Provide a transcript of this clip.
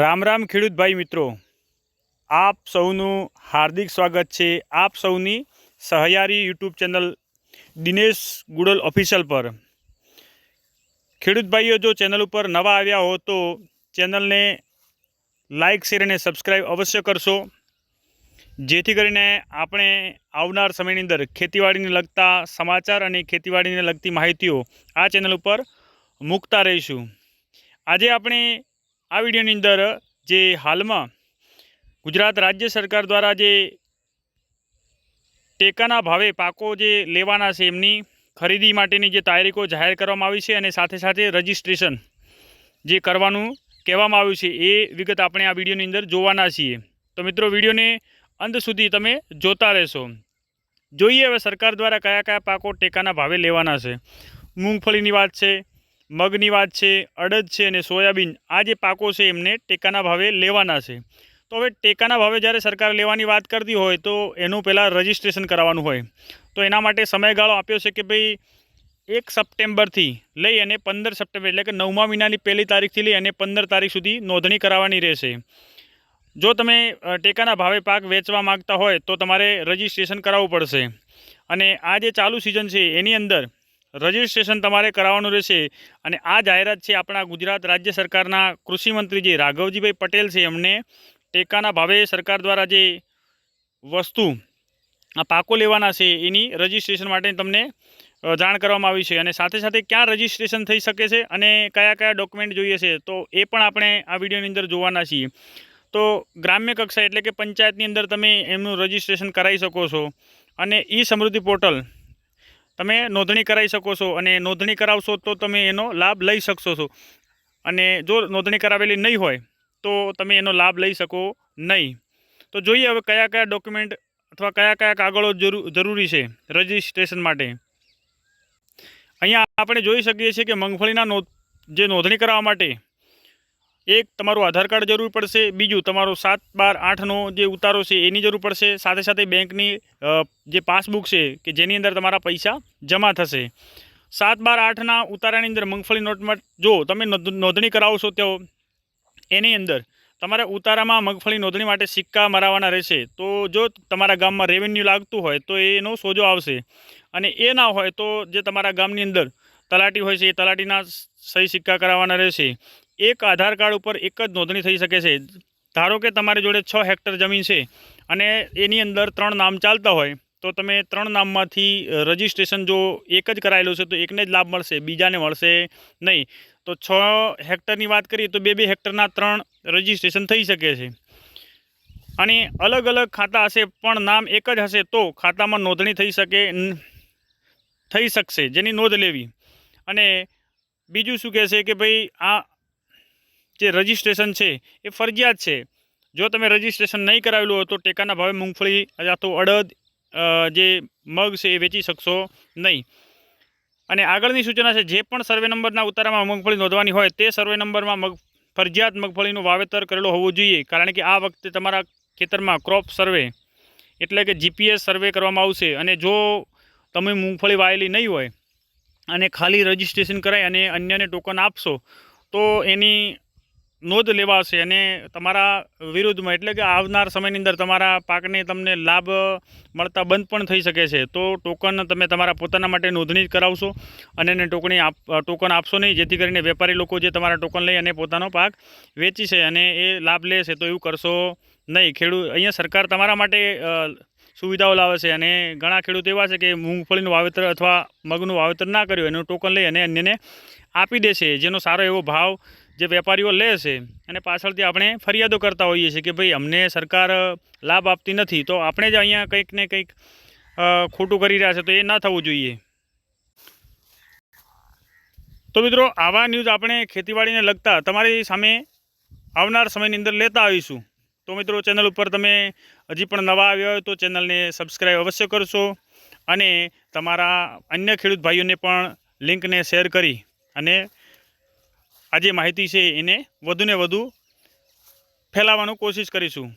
રામ રામ ખેડૂત ભાઈ મિત્રો. આપ સૌનું હાર્દિક સ્વાગત છે. આપ સૌની સહયારી YouTube channel Dinesh Gudal official પર. ખેડૂત ભાઈઓ, જો ચેનલ ઉપર નવા આવ્યા હો, તો ચેનલને લાઇક શેર અને સબસ્ક્રાઈબ અવશ્ય કરશો. જેથી કરીને આપણે આવનાર સમયની અંદર ખેતીવાડીને લગતા સમાચાર અને ખેતીવાડીને લગતી માહિતીઓ આ ચેનલ ઉપર મૂકતા રહીશું. આજે આપણે આ વિડીયોની અંદર જે હાલમાં ગુજરાત રાજ્ય સરકાર દ્વારા જે ટેકાના ભાવે પાકો જે લેવાના છે એમની ખરીદી માટેની જે તારીખો જાહેર કરવામાં આવી છે અને સાથે સાથે રજિસ્ટ્રેશન જે કરવાનું કહેવામાં આવ્યું છે એ વિગત આપણે આ વિડીયોની અંદર જોવાના છીએ. તો મિત્રો, વિડીયોને અંત સુધી તમે જોતા રહેશો. જોઈએ હવે સરકાર દ્વારા કયા કયા પાકો ટેકાના ભાવે લેવાના છે. મૂંગફળીની વાત છે મગની વાત છે, અડદ છે અને સોયાબીન. આ જે પાકો છે એમને ટેકાના ભાવે લેવાના છે. તો હવે ટેકાના ભાવે જ્યારે સરકાર લેવાની વાત કરતી હોય તો એનું પહેલાં રજિસ્ટ્રેશન કરાવવાનું હોય. તો એના માટે સમયગાળો આપ્યો છે કે ભાઈ એક સપ્ટેમ્બરથી લઈ અને પંદર સપ્ટેમ્બર એટલે કે નવમા મહિનાની પહેલી તારીખથી લઈ અને પંદર તારીખ સુધી નોંધણી કરાવવાની રહેશે. જો તમે ટેકાના ભાવે પાક વેચવા માંગતા હોય તો તમારે રજિસ્ટ્રેશન કરાવવું પડશે. અને આ જે ચાલુ સિઝન છે એની અંદર રજિસ્ટ્રેશન તમારે કરાવવાનું રહેશે. અને આ જાહેરાત છે આપણા ગુજરાત રાજ્ય સરકારના કૃષિમંત્રી જે રાઘવજીભાઈ પટેલ છે, એમને ટેકાના ભાવે સરકાર દ્વારા જે વસ્તુ આ પાકો લેવાના છે, એની રજિસ્ટ્રેશન માટે તમને જાણ કરવામાં આવી છે. અને સાથે સાથે ક્યાં રજિસ્ટ્રેશન થઈ શકે છે અને કયા કયા ડોક્યુમેન્ટ જોઈએ છે, તો એ પણ આપણે આ વિડીયોની અંદર જોવાના છીએ. તો ગ્રામ્ય કક્ષા એટલે કે પંચાયતની અંદર તમે એમનું રજિસ્ટ્રેશન કરાવી શકો છો. અને ઈ સમૃદ્ધિ પોર્ટલ તમે નોંધણી કરાવી શકો છો અને નોંધણી કરાવશો તો તમે એનો લાભ લઈ શકશો છો. અને જો નોંધણી કરાવેલી નહીં હોય તો તમે એનો લાભ લઈ શકો નહીં. તો જોઈએ હવે કયા કયા ડોક્યુમેન્ટ અથવા કયા કયા કાગળો જરૂ- જરૂરી છે રજિસ્ટ્રેશન માટે. અહીંયા આપણે જોઈ શકીએ છીએ કે મગફળીના જે નોંધણી કરાવવા માટે એક તમારું આધાર કાર્ડ જરૂર પડશે, બીજું તમારો સાત બાર આઠનો જે ઉતારો છે એની જરૂર પડશે, સાથે સાથે બેંકની જે પાસબુક છે કે જેની અંદર તમારા પૈસા જમા થશે. સાત બાર આઠના ઉતારાની અંદર મગફળી નોટમાં જો તમે નોંધ- નોંધણી કરાવશો તો એની અંદર તમારે ઉતારામાં મગફળી નોંધણી માટે સિક્કા મરાવવાના રહેશે. તો જો તમારા ગામમાં રેવન્યુ લાગતું હોય તો એનો સોજો આવશે. અને એ ના હોય તો જે તમારા ગામની અંદર તલાટી હોય છે એ તલાટીના સહી સિક્કા કરાવવાના રહેશે. એક આધાર કાર્ડ ઉપર એક જ નોંધણી થઈ શકે છે. ધારો કે તમારી જોડે છ હેક્ટર જમીન છે અને એની અંદર ત્રણ નામ ચાલતા હોય, તો તમે ત્રણ નામમાંથી રજિસ્ટ્રેશન જો એક જ કરાયેલું છે, તો એકને જ લાભ મળશે, બીજાને મળશે નહીં. તો છ હેક્ટરની વાત કરીએ તો બે બે હેક્ટરના ત્રણ રજિસ્ટ્રેશન થઈ શકે છે. અને અલગ અલગ ખાતા હશે, પણ નામ એક જ હશે, તો ખાતામાં નોંધણી થઈ શકે થઈ શકશે, જેની નોંધ લેવી. અને બીજું શું કહે છે કે ભાઈ, આ જે રજિસ્ટ્રેશન છે, એ ફરજિયાત છે. જો તમે રજિસ્ટ્રેશન નહીં કરાવેલું હોય તો ટેકાના ભાવે મૂંગફળી અથવા તો અડદ જે મગ છે એ વેચી શકશો નહીં. અને આગળની સૂચના છે, જે પણ સર્વે નંબરના ઉતારામાં મગફળી નોંધવાની હોય તે સર્વે નંબરમાં મગ, ફરજિયાત મગફળીનું વાવેતર કરેલો હોવું જોઈએ. કારણ કે આ વખતે તમારા ખેતરમાં ક્રોપ સર્વે એટલે કે જીપીએસ સર્વે કરવામાં આવશે અને જો તમે મૂંગફળી વાયેલી નહીં હોય અને ખાલી રજિસ્ટ્રેશન કરાય અને અન્યને ટોકન આપશો, તો એની નોંધ લેવાશે અને તમારા વિરુદ્ધમાં, એટલે કે આવનાર સમયની અંદર તમારા પાકને તમને લાભ મળતા બંધ પણ થઈ શકે છે. તો ટોકન તમે તમારા પોતાના માટે નોંધણી કરાવશો અને એને ટોકણી આપ, ટોકન આપશો નહીં, જેથી કરીને વેપારી લોકો જે તમારા ટોકન લઈ અને પોતાનો પાક વેચી છે અને એ લાભ લે છે, તો એવું કરશો નહીં. ખેડૂત અહીંયા સરકાર તમારા માટે સુવિધાઓ લાવે છે અને ઘણા ખેડૂત એવા છે કે મૂંગફળીનું વાવેતર અથવા મગનું વાવેતર ના કર્યું, એનું ટોકન લઈ અને અન્યને આપી દેશે જેનો સારો એવો ભાવ જે વેપારીઓ લે છે અને પાછળથી આપણે ફરિયાદો કરતા હોઈએ છીએ કે ભાઈ, અમને સરકાર લાભ આપતી નથી. તો આપણે જ અહીંયા કંઈક ને કંઈક ખોટું કરી રહ્યા છે, તો એ ના થવું જોઈએ. તો મિત્રો, આવા ન્યૂઝ આપણે ખેતીવાડીને લગતા તમારી સામે આવનાર સમયની અંદર લેતા આવીશું. તો મિત્રો, ચેનલ ઉપર તમે હજી પણ નવા આવ્યા હોય તો ચેનલને સબસ્ક્રાઈબ અવશ્ય કરશો અને તમારા અન્ય ખેડૂત ભાઈઓને પણ લિંકને શેર કરી અને આ જે માહિતી છે એને વધુને વધુ ફેલાવવાનું કોશિશ કરીશું.